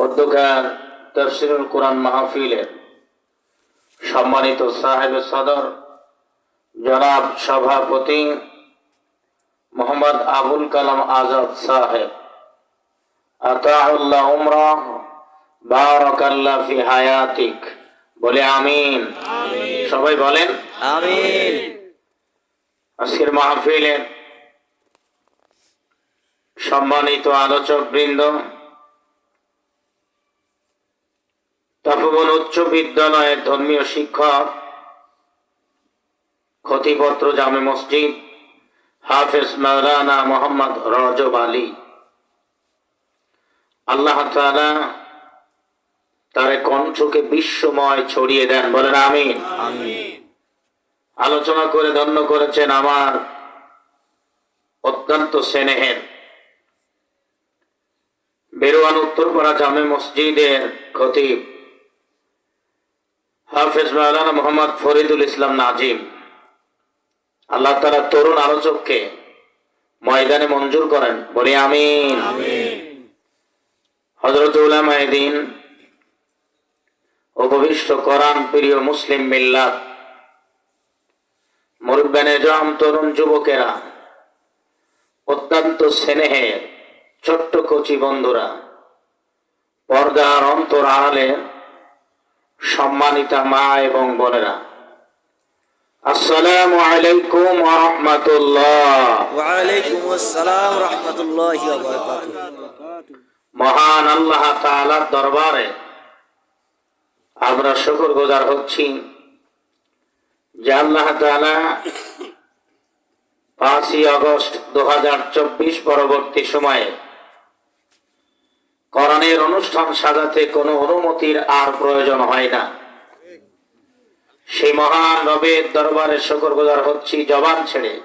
অধ্যক্ষার তফসিরুল কোরআন মাহফিলের সম্মানিত সাহেব সদর জনাব সভাপতি মোহাম্মদ আবুল কালাম আজাদ সাহেব। আতাউল্লাহ উমরা বারাকাল্লাহ ফি হায়াতিক। বলে আমিন। সবাই বলেন? আমিন। আজকের মাহফিলের সম্মানিত আলোচক বৃন্দ তপবন উচ্চ বিদ্যালয়ের ধর্মীয় শিক্ষক ক্ষতিপত্র জামে মসজিদ হাফেজ মাওলানা মোহাম্মদ রজব আলী। আল্লাহ তাআলা তার কণ্ঠকে বিশ্বময় ছড়িয়ে দেন বলেন আমিন। আমিন। আলোচনা করে ধন্য করেছেন আমার অত্যন্ত স্নেহের বেরোয়ান উত্তরপাড়া জামে মসজিদের খতিব হাফেজ মাওলানা মোহাম্মদ ফরিদুল ইসলাম নাজিম, আল্লাহ তারা তরুণ আলোচককে ময়দানে মঞ্জুর করেন, বলি আমিন। হজরত উলামায়দিন উপবিষ্ট করান প্রিয় মুসলিম মিল্লাত মুরব্বানে জম তরুণ যুবকেরা, অত্যন্ত স্নেহের ছোট্ট কচি বন্ধুরা, পর্দার অন্তর আড়ালে সম্মানিতা মা এবং বোনেরা। আসসালামু আলাইকুম রহমতুল্লাহ। ওয়ালাইকুম আসসালাম রহমতুল্লাহি ওয়া বারাকাতুহু। মহান আল্লাহ তাআলার দরবারে আমরা শুকর গুজার হচ্ছি যে আল্লাহ তাআলা পাঁচই আগস্ট দু হাজার চব্বিশ পরবর্তী সময়ে করণের অনুষ্ঠান সাজাতে কোনো অনুমতির আর প্রয়োজন হয় না। সেই মহান রবের দরবারে শকর গুজার হচ্ছি জবান ছেড়ে।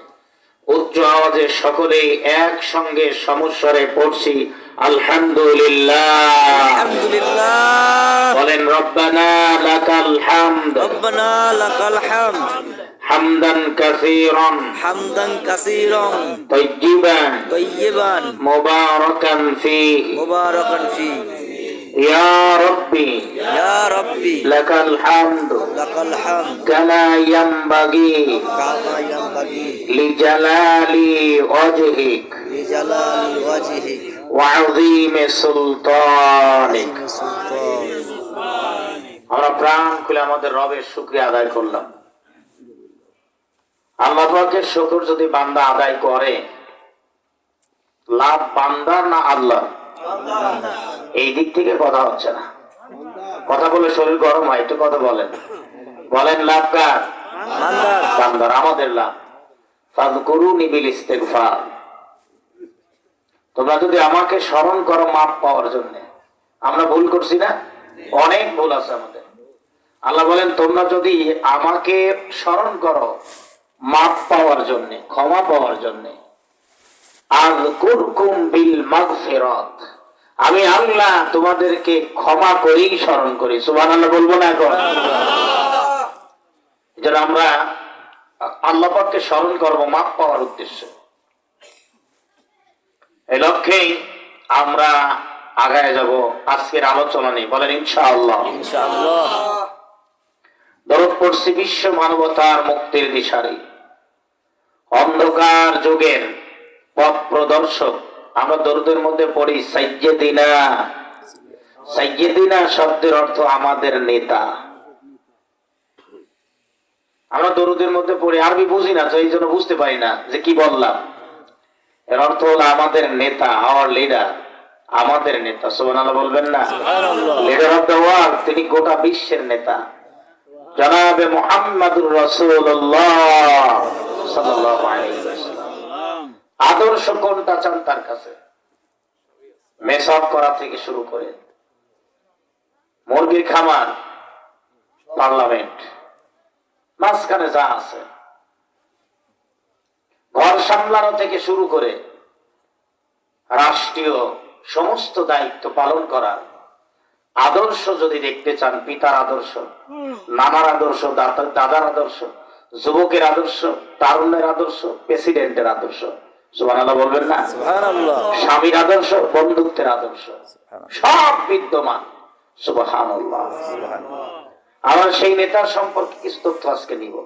উচ্চ আওয়াজে সকলেই একসঙ্গে সমস্বরে পড়ছি আলহামদুলিল্লাহ। আলহামদুলিল্লাহ। বলেন রব্বানা লাকাল হামদ। রব্বানা লাকাল হামদ। হামদান কাসীরান হামদান কাসীরান তাইয়িবান তাইয়িবান মুবারাকান ফীহি মুবারাকান ফি ইয়া রাব্বি ইয়া রাব্বি লাকাল হামদ লাকাল হামদ কামা ইয়ানবাগি কামা ইয়ানবাগি লিজালালি ওয়াজহিক লিজালালি ওয়াজহিক وعظيم سلطانك সুলতান আমরা প্রাণ খুলে আমাদের রবের শুক্রিয়া আদায় করলাম আল্লাহ পাকের শুকর যদি বান্দা আদায় করে, লাভ বান্দার না আল্লাহ? এই দিক থেকে কথা হচ্ছে না। কথা বলে শরীর গরম হয়, একটু কথা বলেন। বলেন, লাভ কার? বান্দার, আমাদের লাভ। তোমরা যদি আমাকে স্মরণ করো মাপ পাওয়ার জন্য। আমরা ভুল করছি না? অনেক ভুল আছে আমাদের। আল্লাহ বলেন, তোমরা যদি আমাকে স্মরণ করো মাপ পাওয়ার জন্য ক্ষমা পাওয়ার জন্য। আজ কুরকুম বিল মাগফিরাত। আমি আল্লাহ তোমাদেরকে ক্ষমা করেই স্মরণ করি। সুবহানাল্লাহ বলব না এখন? যেন আমরা আল্লাহ পাককে স্মরণ করব মাপ পাওয়ার উদ্দেশ্যে। এই লক্ষ্যেই আমরা আগায় যাব আজকের আলোচনা নেই বলেন ইনশাআল্লাহ। ইনশাআল্লাহ। দরদ পড়ছি বিশ্ব মানবতার মুক্তির দিশারি অন্ধকার যুগের পথ প্রদর্শক। আমরা দরদের মধ্যে পড়ি সাইয়েদিনা সাইয়েদিনা শব্দের অর্থ আমাদের নেতা। আমরা দরুদের মধ্যে পড়ি আরবি বুঝি না তো এই জন্য বুঝতে পারি না যে কি বললাম। এর অর্থ হলো আমাদের নেতা আওয়ার লিডার আমাদের নেতা। সুবহানাল্লাহ বলবেন না? লিডার অফ দ্য ওয়ার্ল্ড তিনি গোটা বিশ্বের নেতা। জনাবে মোহাম্মদুর ওয়াসাল্লাম আদর্শ কোনটা চান তার কাছে? মেসঅপ করা থেকে শুরু করে মুরগির খামার, পার্লামেন্ট, মাঝখানে যা আছে। ঘর সামলানো থেকে শুরু করে রাষ্ট্রীয় সমস্ত দায়িত্ব পালন করার আদর্শ যদি দেখতে চান, পিতার আদর্শ, নানার আদর্শ দাদা- দাদার আদর্শ যুবকের আদর্শ তারুণ্যের আদর্শ প্রেসিডেন্টের আদর্শ। সুবহানাল্লাহ বলবেন না? সুবহানাল্লাহ। স্বামীর আদর্শ বন্ধুত্বের আদর্শ। সব বিদ্যমান। সুবহানাল্লাহ। আমার সেই নেতার সম্পর্কে কিছু তথ্য আজকে নিব।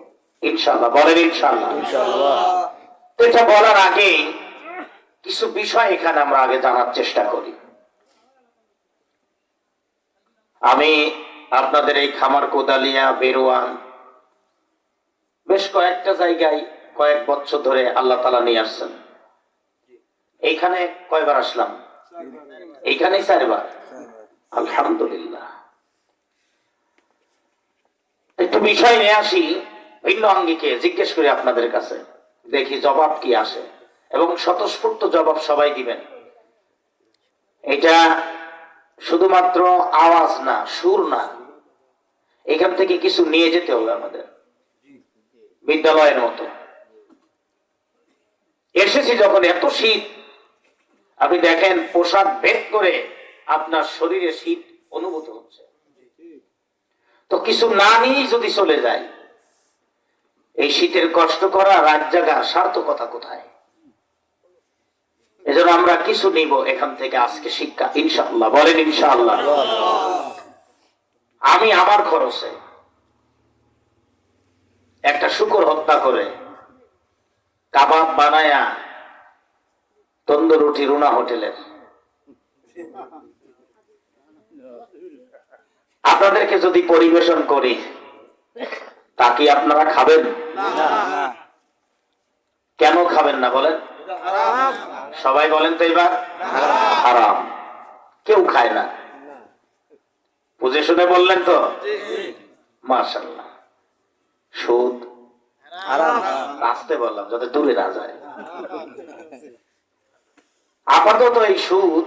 ইনশাআল্লাহ বলেন ইনশাআল্লাহ। ইনশাআল্লাহ। এটা বলার আগে কিছু বিষয় এখানে আমরা আগে জানার চেষ্টা করি। আমি আপনাদের এই খামার কোদালিয়া বেরোয়ান বেশ কয়েকটা জায়গায় কয়েক বছর ধরে আল্লাহ তালা নিয়ে আসছেন। এইখানে কয়বার আসলাম? এইখানেই চারবার। আলহামদুলিল্লাহ। একটু বিষয় নিয়ে আসি, ভিন্ন আঙ্গিকে জিজ্ঞেস করি আপনাদের কাছে। দেখি জবাব কি আসে। এবং স্বতঃস্ফূর্ত জবাব সবাই দিবেন। এটা শুধুমাত্র আওয়াজ না, সুর না। এখান থেকে কিছু নিয়ে যেতে হবে আমাদের। বিদ্যালয়ের মতো। এসেছি যখন এত শীত, আপনি দেখেন পোশাক ভেদ করে আপনার শরীরে শীত অনুভূত হচ্ছে। তো কিছু না নিয়েই যদি চলে যায়, এই শীতের কষ্ট করা রাত জাগা সার্থকতা কোথায়? এজন্য আমরা কিছু নিব এখান থেকে আজকে শিক্ষা ইনশাল্লাহ বলেন ইনশাআল্লাহ। আমি আমার খরচে শুকর হত্যা করে, কাবাব বানায়া তন্দুরুটি রুনা হোটেলের। আপনাদেরকে যদি পরিবেশন করি, তা কি আপনারা খাবেন? কেন খাবেন না বলেন? সবাই বলেন তো এবার, হারাম। কেউ খায় না। বুঝে শুনে বললেন তো? মার্শাল্লাহ সুদ হারাম আসতে বললাম যাতে দূরে না যায়। আপাতত এই সুদ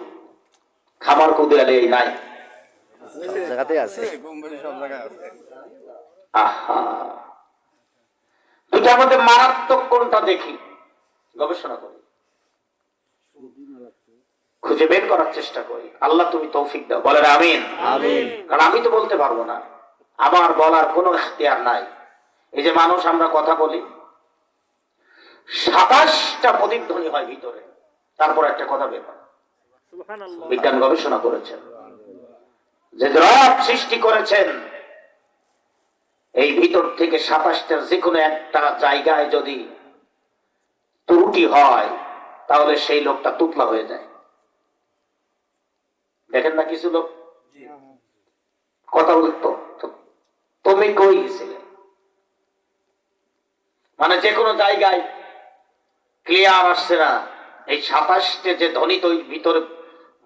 খাবার কুদিয়ালে এই নাই জায়গাতে আছে। আহা। দুটার মধ্যে মারাত্মক কোনটা দেখি? গবেষণা করি। খুঁজে বের করার চেষ্টা করি। আল্লাহ তুমি তৌফিক দাও। বলেন আমিন। আমিন। কারণ আমি তো বলতে পারব না। আমার বলার কোনো ইখতিয়ার নাই। এই যে মানুষ আমরা কথা বলি সাতাশটা প্রতিধ্বনি হয় ভিতরে। তারপর একটা কথা বের হয়। বিজ্ঞান গবেষণা করেছেন। যে রব সৃষ্টি করেছেন এই ভিতর থেকে সাতাশটার যে কোনো একটা জায়গায় যদি ত্রুটি হয় তাহলে সেই লোকটা তুতলা হয়ে যায়। দেখেন না কিছু লোক? কথা বলতো তুমি কই গেছিলে? মানে যে কোনো জায়গায় ক্লিয়ার আসছে না। এই সাতাশটে যে ধ্বনি তো ভিতরে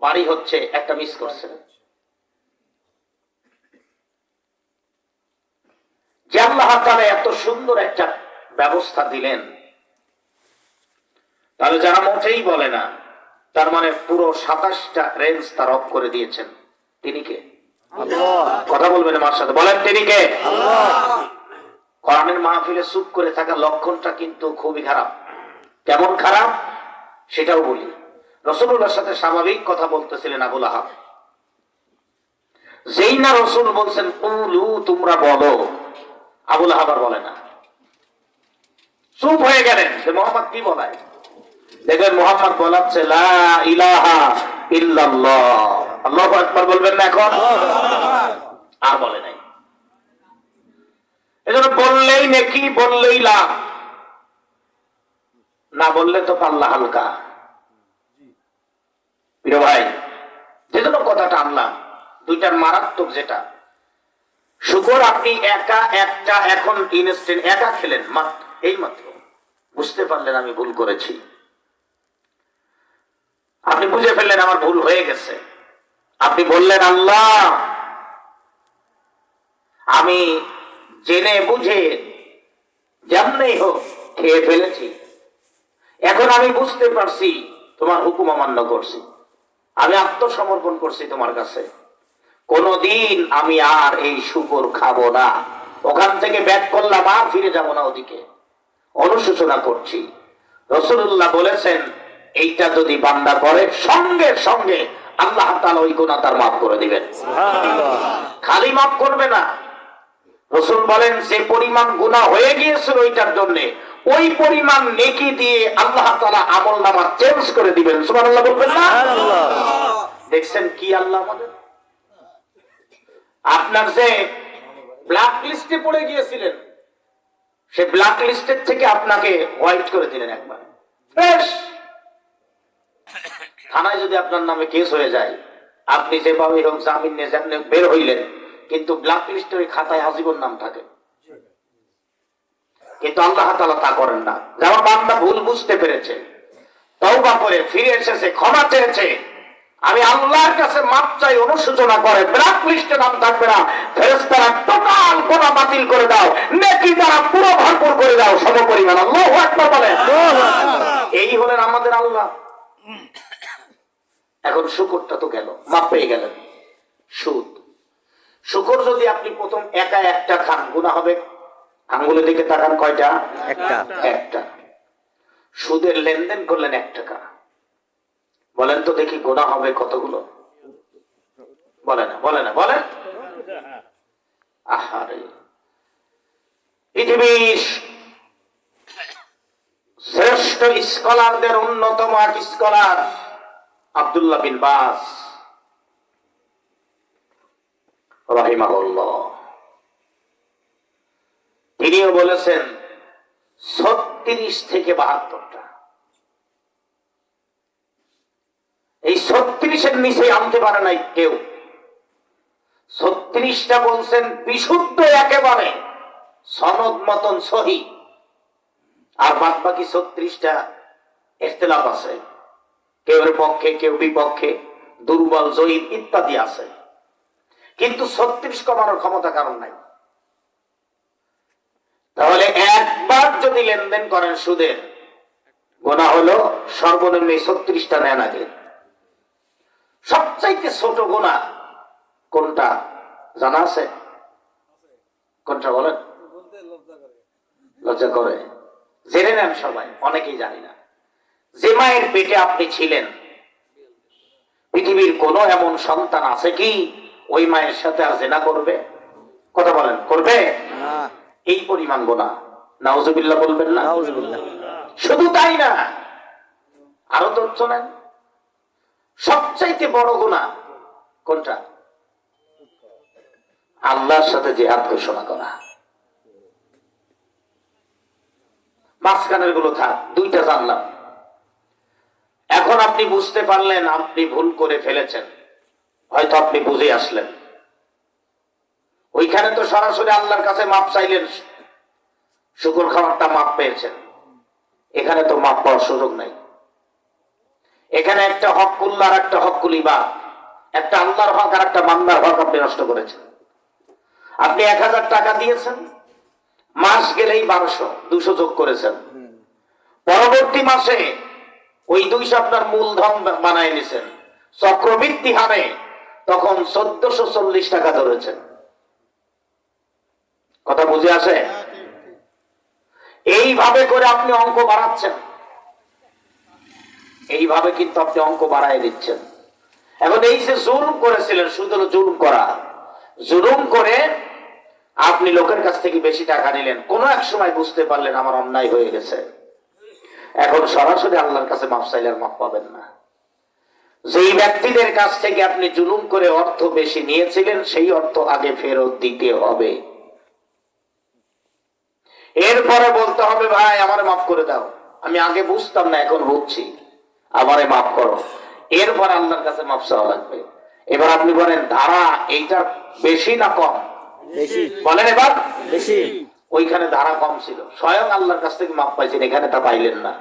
বাড়ি হচ্ছে একটা মিস করছে। যে আল্লাহ এত সুন্দর একটা ব্যবস্থা দিলেন। তাহলে যারা মোটেই বলে না তার মানে পুরো সাতাশটা রেঞ্জ তার অফ করে দিয়েছেন। তিনি কে? কথা বলবেন আমার সাথে। বলেন তিনি কে? আল্লাহ। কোরআনের মাহফিলে চুপ করে থাকা লক্ষণটা কিন্তু খুবই খারাপ। কেমন খারাপ? সেটাও বলি। রসুল্লাহর সাথে স্বাভাবিক কথা বলতেছিলেন আবুল আহাব যেই না রসুল বলছেন, কুলু, তোমরা বলো। আবুল আহাব আর বলে না। চুপ হয়ে গেলেন। যে মোহাম্মদ কি বলায়? দেখবেন মোহাম্মদ বলাচ্ছে ইলাহা ইল্লাল্লাহ। আল্লাহু আকবার বলবেন না এখন? আর বলে নাই। এজন্য বললেই নেকি, বললেই লাভ। না বললে তো পাল্লা হালকা। ভাই, যে জন্য কথাটা আনলাম দুইটার মারাত্মক যেটা। শুকর, আপনি একা, একটা, এখন ইনস্ট্যান্ট একা খেলেন, মাত্র এই মাত্র বুঝতে পারলেন আমি ভুল করেছি। আপনি বুঝে ফেললেন আমার ভুল হয়ে গেছে। আপনি বললেন, আল্লাহ, আমি জেনে বুঝে যেমনই হোক খেয়ে ফেলেছি। এখন আমি বুঝতে পারছি তোমার হুকুম অমান্য করছি। আমি আত্মসমর্পণ করছি তোমার কাছে। কোনদিন আমি আর এই শুকর খাব না। ওখান থেকে ব্যাক করলাম আর ফিরে যাব না ওদিকে। অনুশোচনা করছি। রসুল্লাহ বলেছেন এইটা যদি বান্দা করে সঙ্গে সঙ্গে আল্লাহ তাআলা ওই গুণা তার মাফ করে দিবেন। খালি মাফ করবে না। রসুল বলেন যে পরিমাণ গুণা হয়ে গিয়েছিল ওইটার জন্য ওই পরিমাণ নেকি দিয়ে আল্লাহ তালা আমল নামা চেঞ্জ করে দিবেন। সুবহানাল্লাহ বলবেন না? দেখছেন কি আল্লাহ আমাদের? আপনার যে ব্ল্যাক লিস্টে পড়ে গিয়েছিলেন সে ব্ল্যাক লিস্টের থেকে আপনাকে হোয়াইট করে দিলেন একবার। ফ্রেশ থানায় যদি আপনার নামে কেস হয়ে যায় আপনি যেভাবে হোক জামিন নিয়ে যেমনি বের হইলেন কিন্তু ব্ল্যাক লিস্টে ওই খাতায় আজীবন নাম থাকে। কিন্তু আল্লাহ তালা তা করেন না। যেমন বান্দা ভুল বুঝতে পেরেছে তওবা করে ফিরে এসেছে ক্ষমা চেয়েছে। আমি আল্লাহর কাছে মাপ চাই অনুশোচনা করে ব্ল্যাক লিস্টে নাম থাকবে না। ফেরেশতারা টোটাল গোনা বাতিল করে দাও নেকি দ্বারা পুরো ভরপুর করে দাও সম পরিমাণ আল্লাহু আকবার। বলে এই হলেন আমাদের আল্লাহ। এখন শুকরটা তো গেল মাপ পেয়ে গেলেন। সুদ। শুকর যদি আপনি প্রথম একা একটা খান গুণা হবে। আঙ্গুলের দিকে তাকান কয়টা? একটা। একটা। সুদের লেনদেন করলেন এক টাকা বলেন তো দেখি গোনা হবে কতগুলো? বলে না বলে না বলেন আহারে। পৃথিবীর শ্রেষ্ঠ স্কলারদের অন্যতম এক স্কলার আব্দুল্লাহ বিন বাস। তিনিও বলেছেন, ছত্রিশ থেকে বাহাত্তরটা। এই ছত্রিশের নিচে আনতে পারে নাই কেউ। ছত্রিশটা বলছেন, বিশুদ্ধ একেবারে, সনদ মতন সহি। আর বাদ বাকি ছত্রিশটা ইখতলাফ আছে। কেউ পক্ষে, কেউ বিপক্ষে, দুর্বল জয়ীব ইত্যাদি আছে। কিন্তু ছত্রিশ কমানোর ক্ষমতা কারণ নাই। তাহলে একবার যদি লেনদেন করেন সুদের, গোনা হলো সর্বনিম্ন ছত্রিশটা নেন আগে। সবচাইতে ছোট গোনা কোনটা জানা আছে? কোনটা বলেন? লজ্জা করে। জেনে নেন সবাই, অনেকেই জানি না। যে মায়ের পেটে আপনি ছিলেন, পৃথিবীর কোন এমন সন্তান আছে কি? ওই মায়ের সাথে আর জেনা করবে? কথা বলেন করবে? এই পরিমাণ গোনা। নাউজুবিল্লাহ বলবেন না? শুধু তাই না আরও তথ্য নেন। সবচাইতে বড় গুণা কোনটা? আল্লাহর সাথে জেহাদ ঘোষণা করা। মাঝখানেরগুলো থাক দুইটা জানলাম। এখন আপনি বুঝতে পারলেন আপনি ভুল করে ফেলেছেন। হয়তো আপনি বুঝে আসলেন। ওইখানে তো সরাসরি আল্লাহর কাছে মাপ চাইলেন, শুকুর খাবারটা মাপ পেয়েছেন। এখানে তো মাপ পাওয়ার সুযোগ নাই। এখানে একটা হকুল্লাহ আর একটা হকুলি বা একটা আল্লাহর হক আর একটা মান্দার হক আপনি নষ্ট করেছেন। আপনি এক হাজার টাকা দিয়েছেন, মাস গেলেই বারোশো, দুশো যোগ করেছেন। পরবর্তী মাসে ওই দুইশো আপনার মূলধন বানায় নিছেন। চক্রবৃদ্ধি হারে তখন চোদ্দশো চল্লিশ টাকা ধরেছেন। কথা বুঝে আসে? এইভাবে করে আপনি অঙ্ক বাড়াচ্ছেন। এইভাবে কিন্তু আপনি অঙ্ক বাড়াই দিচ্ছেন। এখন এই যে জুলুম করেছিলেন, শুধু জুলুম করা। জুলুম করে আপনি লোকের কাছ থেকে বেশি টাকা নিলেন। কোন এক সময় বুঝতে পারলেন আমার অন্যায় হয়ে গেছে। এখন সরাসরি আল্লাহর কাছে মাপ চাইলে আর মাপ পাবেন না। যেই ব্যক্তিদের কাছ থেকে আপনি জুলুম করে অর্থ বেশি নিয়েছিলেন সেই অর্থ আগে ফেরত দিতে হবে। এরপরে বলতে হবে ভাই আমারে মাফ করে দাও। আমি আগে বুঝতাম না এখন বুঝছি। আমারে মাফ করো। এরপর আল্লাহর কাছে মাফ চাওয়া লাগবে। এবার আপনি বলেন ধারা এইটা বেশি না কম? বলেন এবার। বেশি। ওইখানে ধারা কম ছিল। স্বয়ং আল্লাহর কাছ থেকে মাপ পাইছেন এখানে তা পাইলেন না।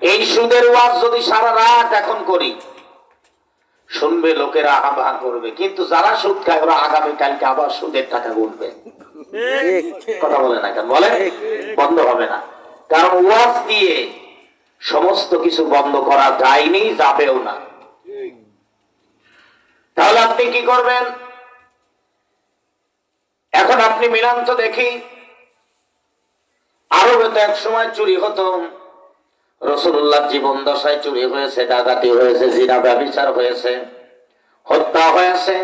এই সুদের ওয়াজ যদি সারা রাত এখন করি, শুনবে লোকেরা আহ্বান করবে। কিন্তু যারা সুদ খায়, ওরা আগামী কালকে আবার সুদের টাকা গুনবে। কথা বলে না কেন? বলে? বন্ধ হবে না। কারণ ওয়াজ দিয়ে সমস্ত কিছু বন্ধ করা যায়নি, যাবেও না। তাহলে আপনি কি করবেন? এখন আপনি মিলান তো দেখি। আরবে তো এক সময় চুরি হতো। রসুল্লাহ জীবন দশায় চুরি হয়েছে ডাকাতি হয়েছে জিনা ব্যবচার হয়েছে হত্যা হয়েছে।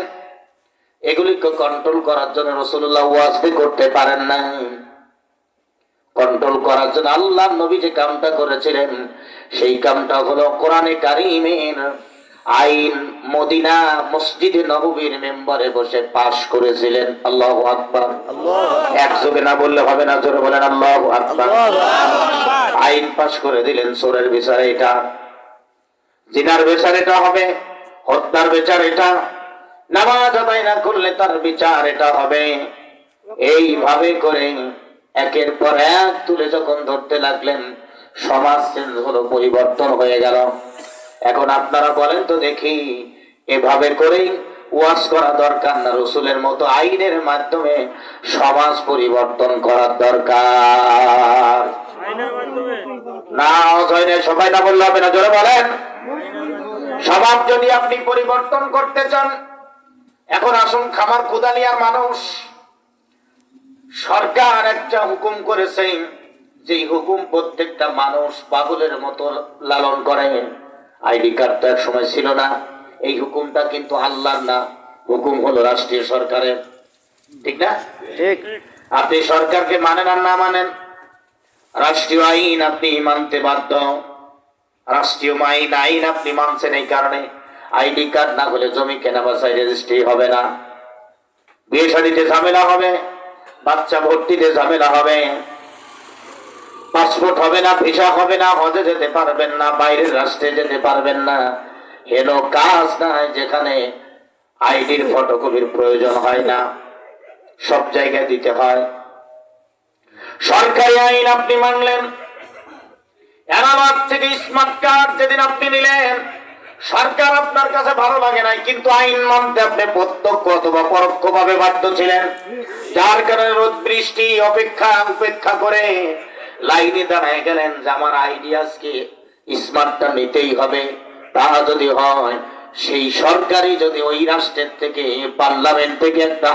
এগুলিকে কন্ট্রোল করার জন্য রসুল্লাহ ওয়াজদি করতে পারেন না কন্ট্রোল করার জন্য আল্লাহ নবী যে কামটা করেছিলেন সেই কামটা হলো কোরআনে কারিমের আইন মদিনা মসজিদে নবীর মেম্বারে বসে পাশ করেছিলেন। আল্লাহ আকবর। এক একযোগে না বললে হবে না জোরে বলেন আল্লাহ আকবার। আইন পাশ করে দিলেন সোরের বিচার এটা। জিনার বিচার এটা হবে, হত্যার বিচার এটা। নামাজ আদায় না করলে তার বিচার এটা হবে। এইভাবে করে একের পর এক তুলে যখন ধরতে লাগলেন, সমাজ চেঞ্জ হলো, পরিবর্তন হয়ে গেল। এখন আপনারা বলেন তো দেখি, এভাবে করেই ওয়াজ করা দরকার না, রসুলের মতো আইনের মাধ্যমে সমাজ পরিবর্তন করার দরকার। না অজয় নেই, সবাই না বললে হবে না জোরে বলেন। স্বভাব যদি আপনি পরিবর্তন করতে চান এখন আসুন খামার কুদালিয়ার মানুষ। সরকার একটা হুকুম করেছে যে হুকুম প্রত্যেকটা মানুষ পাগলের মতো লালন করে। আইডি কার্ড তো এক সময় ছিল না এই হুকুমটা কিন্তু আল্লাহর না হুকুম হলো রাষ্ট্রীয় সরকারের। ঠিক না? ঠিক। আপনি সরকারকে মানেন আর না মানেন রাষ্ট্রীয় আইন আপনি মানতে বাধ্য। রাষ্ট্রীয় আইন আইন আপনি মানছেন এই কারণে। আইডি কার্ড না হলে জমি কেনা বাসায় রেজিস্ট্রি হবে না। বিয়ে শাদিতে ঝামেলা হবে, বাচ্চা ভর্তিতে ঝামেলা হবে। পাসপোর্ট হবে না, ভিসা হবে না, হজে যেতে পারবেন না, বাইরের রাষ্ট্রে যেতে পারবেন না। হেন কাজ নাই যেখানে আইডির ফটোকপির প্রয়োজন হয় না। সব জায়গায় দিতে হয়। সরকারি আইন আপনি মানলেন। এলাহাবাদ থেকে স্মার্ট কার্ড যেদিন আপনি নিলেন, সরকার আপনার কাছে ভালো লাগে নাই, কিন্তু আইন মানতে আপনি প্রত্যক্ষ অথবা পরোক্ষ ভাবে বাধ্য ছিলেন। যার কারণে রোদ, বৃষ্টি, অপেক্ষা, উপেক্ষা করে লাইনে দাঁড়ায় গেলেন যে আমার আইডিয়াসকে স্মার্টটা নিতেই হবে, তা যদি হয়, সেই সরকারি যদি ওই রাষ্ট্রের থেকে, পার্লামেন্ট থেকে একটা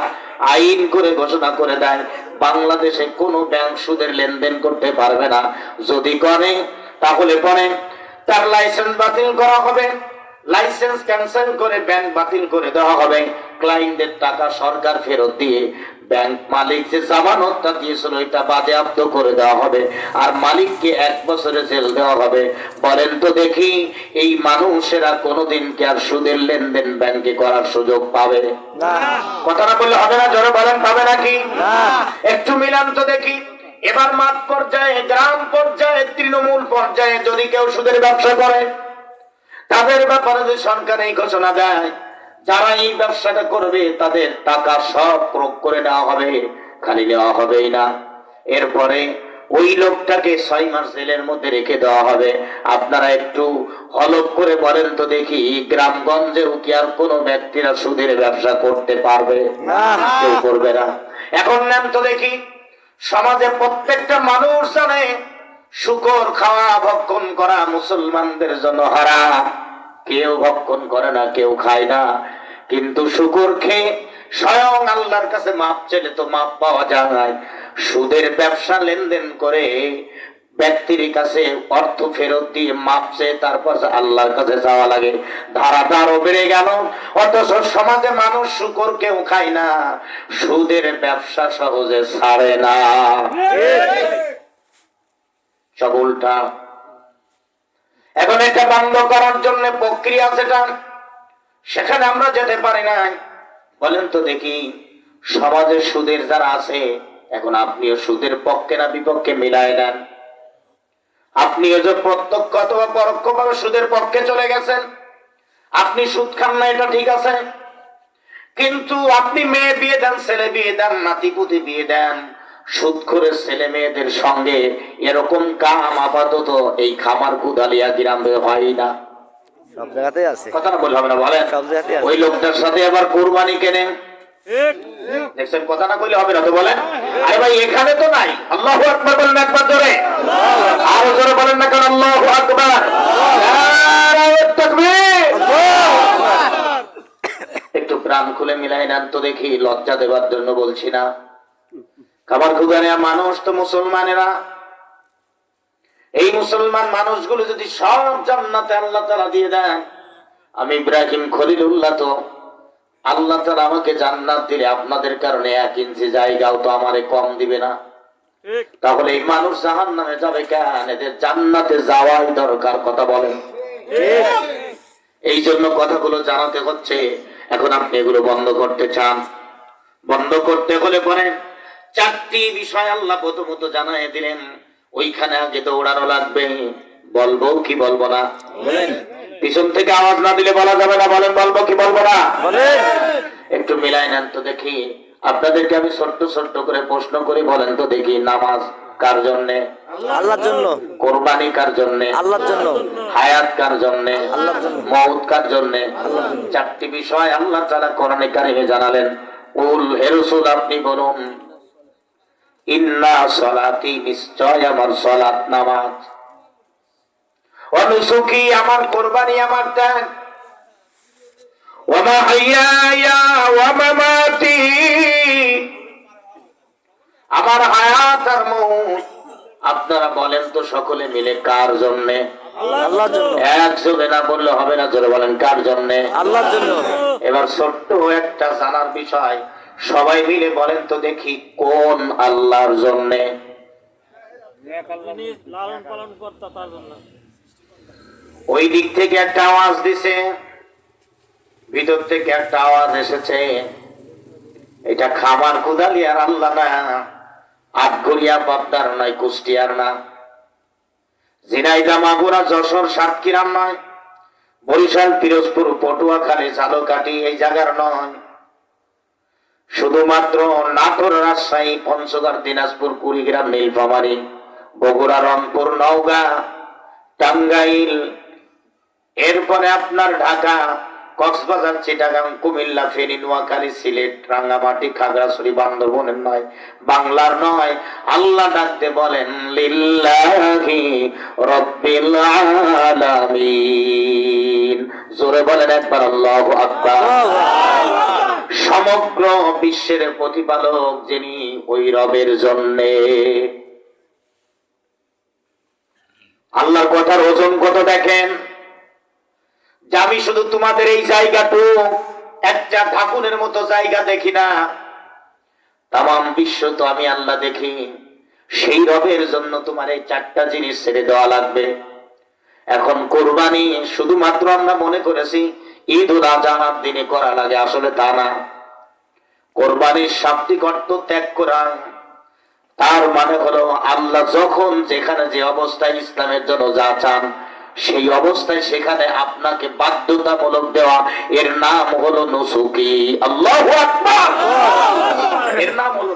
আইন করে ঘোষণা করে দেয় বাংলাদেশে কোনো ব্যাংক সুদের লেনদেন করতে পারবে না। যদি করে, তাহলে পরে তার লাইসেন্স বাতিল করা হবে। লাইসেন্স ক্যান্সেল করে ব্যাংক বাতিল করে দেওয়া হবে। ক্লায়েন্টদের টাকা সরকার ফেরত দিয়ে ব্যাংক মালিক যে জামানতটা দিয়েছিল এটা বাজেয়াপ্ত করে দেওয়া হবে। আর মালিককে এক বছরের জেল দেওয়া হবে। বলেন তো দেখি এই মানুষেরা কোনোদিন কি আর সুদের লেনদেন ব্যাংকে করার সুযোগ পাবে? না। কথাটা বললে হবে না জোরে বলেন পাবে নাকি? একটু মিলান তো দেখি এবার মাঠ পর্যায়ে গ্রাম পর্যায়ে তৃণমূল পর্যায়ে যদি কেউ সুদের ব্যবসা করে তাদের ব্যাপারে যে সরকার এই ঘোষণা দেয় যারা এই ব্যবসাটা করবে তাদের টাকা সব প্রয়োগ করে নেওয়া হবে খালি নেওয়া হবেই না। এরপরে ওই লোকটাকে ছয় মাস জেলের মধ্যে রেখে দেওয়া হবে। আপনারা একটু হলক করে বলেন তো দেখি গ্রামগঞ্জেও কি আর কোনো ব্যক্তিরা সুদের ব্যবসা করতে পারবে? না। কেউ করবে না। এখন নেন তো দেখি সমাজে প্রত্যেকটা মানুষ জানে শুকর খাওয়া ভক্ষণ করা মুসলমানদের জন্য হারা কেউ ভক্ষণ করে না কেউ খায় না। কিন্তু শুকর খেয়ে স্বয়ং আল্লাহর কাছে মাপ চেলে তো মাপ পাওয়া যায়। সুদের ব্যবসা লেনদেন করে ব্যক্তির কাছে অর্থ ফেরত দিয়ে মাপ চেয়ে তারপর আল্লাহর কাছে যাওয়া লাগে। ধারাটা আরও বেড়ে গেল। অথচ সমাজে মানুষ শুকর কেউ খায় না। সুদের ব্যবসা সহজে ছাড়ে না। সব উল্টা। এখন এটা বন্ধ করার জন্য প্রক্রিয়া যেটা, সেখানে আমরা যেতে পারি না বলেন তো দেখি, সমাজে সুদের যারা আছে, এখন আপনিও সুদের পক্ষে না বিপক্ষে মিলায় নেন। আপনিও যে প্রত্যক্ষ অথবা পরোক্ষ ভাবে সুদের পক্ষে চলে গেছেন, আপনি সুদ খান না, এটা ঠিক আছে। কিন্তু আপনি মেয়ে বিয়ে দেন, ছেলে বিয়ে দেন, নাতিপুতি বিয়ে দেন সুদ করে ছেলে মেয়েদের সঙ্গে এরকম কাম আপাতত এই খামার কুদালিয়া গ্রামে হয় না। সব জায়গাতেই আছে। কথা না না বলেন। সব জায়গাতেই আছে। ওই লোকটার সাথে আবার কোরবানি কেনে? দেখছেন কথা না কইলে হবে না তো বলেন। আরে ভাই এখানে তো নাই। আল্লাহ আকবার বলেন একবার জোরে। আরও জোরে বলেন না কেন আল্লাহ আকবার। একটু প্রাণ খুলে মিলাই নেন তো দেখি লজ্জা দেবার জন্য বলছি না। খাবার খুদানিয়া মানুষ তো মুসলমানেরা। এই মুসলমান মানুষগুলো যদি সব জান্নাতে আল্লাহ তালা দিয়ে দেন আমি ইব্রাহিম খলিলুল্লাহ তো আল্লাহ তালা আমাকে জান্নাত দিলে আপনাদের কারণে এক ইঞ্চি জায়গাও তো আমারে কম দিবে না। তাহলে এই মানুষ জাহান নামে যাবে কেন? এদের জান্নাতে যাওয়াই দরকার কথা বলেন। এই জন্য কথাগুলো জানাতে হচ্ছে এখন আপনি এগুলো বন্ধ করতে চান। বন্ধ করতে হলে পরে চারটি বিষয় আল্লাহ প্রথমত জানাই দিলেন। ওইখানে আগে দৌড়ানো লাগবে। বলব কি বলব না? পিছন থেকে আওয়াজ না দিলে বলা যাবে না। বলেন বলব কি বলব না? একটু মিলাই নেন তো দেখি। আপনাদেরকে আমি ছোট্ট ছোট্ট করে প্রশ্ন করি বলেন তো দেখি নামাজ কার জন্যে? আল্লাহর জন্য। কোরবানি কার জন্যে? আল্লাহর জন্য। হায়াত কার জন্যে? আল্লাহর জন্য। মৌত কার জন্যে? চারটি বিষয় আল্লাহ তারা কোরআনে কারিমে জানালেন। উল হেরসুল আপনি বলুন ইন্না সলাতি নিশ্চয় আমার সলাত নামাজ। অনুসুখী আমার কোরবানি আমার ত্যাগ। ওমা হাইয়া ওয়ামামাতি আমার হায়াত আর মৌত। আপনারা বলেন তো সকলে মিলে কার জন্যে? জন্য। না বললে হবে না জোরে বলেন কার জন্যে? আল্লাহর জন্য। এবার ছোট্ট একটা জানার বিষয়। সবাই মিলে বলেন তো দেখি কোন আল্লাহর জন্যে? ওই দিক থেকে একটা আওয়াজ দিছে, ভিতর থেকে একটা আওয়াজ এসেছে। এটা খাবার কুদালি আর আল্লাহ না আটগড়িয়া পাবদার নয়, কুষ্টিয়ার না। ঝিনাইদা মাগুরা, যশোর, সাতক্ষীরার নয়, বরিশাল, পিরোজপুর, পটুয়াখালী, ঝালকাঠি, এই জায়গার নয়। শুধুমাত্র নাটোর, রাজশাহী, পঞ্চগড়, দিনাজপুর, কুড়িগ্রাম, নীলফামারী, বগুড়া, রংপুর, নওগাঁ, টাঙ্গাইল, এরপরে আপনার ঢাকা, কক্সবাজার, চিটাগাং, কুমিল্লা, ফেনী, নোয়াখালী, সিলেট, রাঙ্গামাটি, খাগড়াছড়ি, বান্দরবনের নয়, বাংলার নয়। আল্লাহ ডাকতে বলেন, লিল্লাহি রব্বিল আলামিন। জোরে বলেন একবার, আল্লাহু আকবার। সমগ্র বিশ্বের প্রতিপালক যিনি ওই রবের জন্যে। আল্লাহর কথার ওজন কত দেখেন? আমি শুধু তোমাদের এই জায়গাটু একটা ঢাকুনের মতো জায়গা দেখি না। তাম বিশ্ব তো আমি আল্লাহ দেখি। সেই রবের জন্য তোমার এই চারটা জিনিস ছেড়ে দেওয়া লাগবে। এখন কোরবানি শুধুমাত্র আমরা মনে করেছি ঈদ উল আজহার দিনে করা লাগে। আসলে তা না। কোরবানির শাব্দিক অর্থ ত্যাগ করা। তার মানে হলো আল্লাহ যখন যেখানে যে অবস্থায় ইসলামের জন্য যা চান, সেই অবস্থায় সেখানে আপনাকে বাধ্যতামূলক দেওয়া। এর নাম হলো নুসুকি। আল্লাহ এর নাম হলো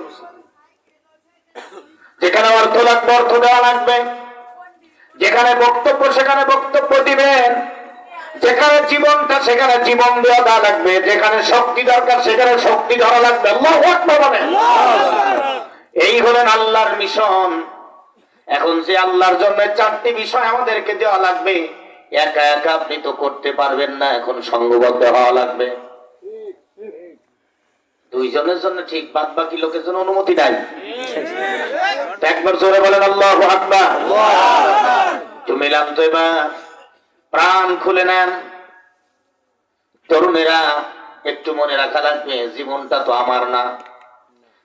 যেখানে অর্থ লাগবে অর্থ দেওয়া লাগবে। যেখানে বক্তব্য, সেখানে বক্তব্য দিবেন। যেখানে জীবনটা সেখানে জীবন দেওয়া দেওয়া লাগবে। যেখানে শক্তি দরকার সেখানে শক্তি ধরা লাগবে। আল্লাহ এই হলেন আল্লাহর মিশন। এখন যে আল্লাহর জন্য চারটি বিষয় আমাদেরকে দেওয়া লাগবে একা একা আপনি তো করতে পারবেন না এখন সঙ্গবদ্ধ হওয়া লাগবে। দুইজনের জন্য ঠিক বাদ বাকি লোকের জন্য অনুমতি নাই। একবার জোরে বলেন আল্লাহ আকবার। মিলাম তো এবার। প্রাণ খুলে নেন। তরুণেরা একটু মনে রাখা লাগবে জীবনটা তো আমার না।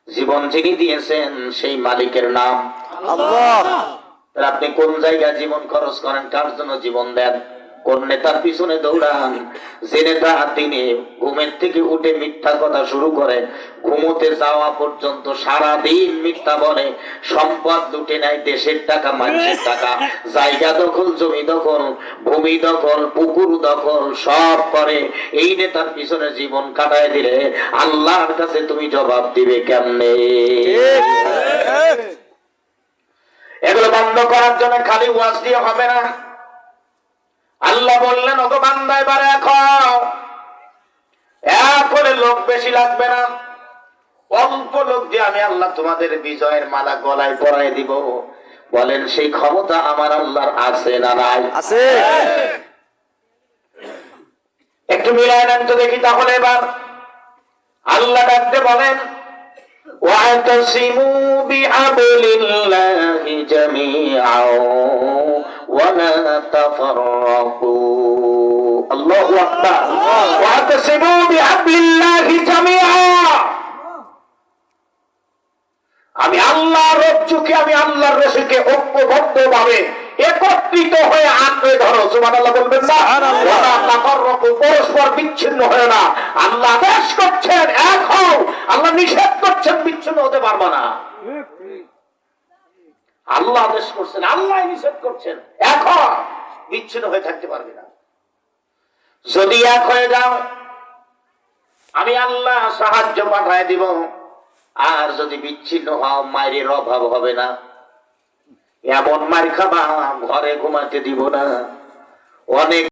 জীবন যিনি দিয়েছেন সেই মালিকের নাম। আল্লাহ। আপনি কোন জায়গায় জীবন খরচ করেন কার জন্য জীবন দেন? কোন নেতার পিছনে দৌড়ান? যে নেতা তিনি ঘুমের থেকে উঠে মিথ্যা কথা শুরু করে ঘুমোতে যাওয়া পর্যন্ত সারা দিন মিথ্যা বলে সম্পদ লুটে নেয় দেশের টাকা মানুষের টাকা জায়গা দখল জমি দখল ভূমি দখল পুকুর দখল সব করে এই নেতার পিছনে জীবন কাটায় দিলে আল্লাহর কাছে তুমি জবাব দিবে কেমনে? এগুলো বন্ধ করার জন্য খালি ওয়াজ দিয়ে হবে না। আল্লাহ বললেন ওগো বান্দা এবার এখন এরপরে লোক বেশি লাগবে না অল্প লোক দিয়ে আমি আল্লাহ তোমাদের বিজয়ের মালা গলায় পরাই দিব বলেন সেই ক্ষমতা আমার আল্লাহর আছে না নাই আছে একটু মিলাই নেন তো দেখি তাহলে এবার আল্লাহ ডাকতে বলেন واعتصموا بحبل الله جميعا ولا تفرقوا আল্লাহু আকবার। ওয়া তাসিমু বিহাবলিল্লাহি জামিআ। আমি আল্লাহর রজ্জুকে আমি আল্লাহর রসিকে ঐক্যবদ্ধভাবে একত্রিত হয়ে আঁকড়ে ধরো। সুবহানাল্লাহ বলবেন না? পরস্পর বিচ্ছিন্ন হয় না। আল্লাহ আদেশ করছেন এক হও। আল্লাহ নিষেধ করছেন বিচ্ছিন্ন হতে পারব না। আল্লাহ আদেশ করছেন আল্লাহ নিষেধ করছেন এখন বিচ্ছিন্ন হয়ে থাকতে পারবে না। যদি এক হয়ে যাও, আমি আল্লাহ সাহায্য পাঠায় দিব। আর যদি বিচ্ছিন্ন হও, মায়ের অভাব হবে না। এমন মার খাবা ঘরে ঘুমাতে দিব না। অনেক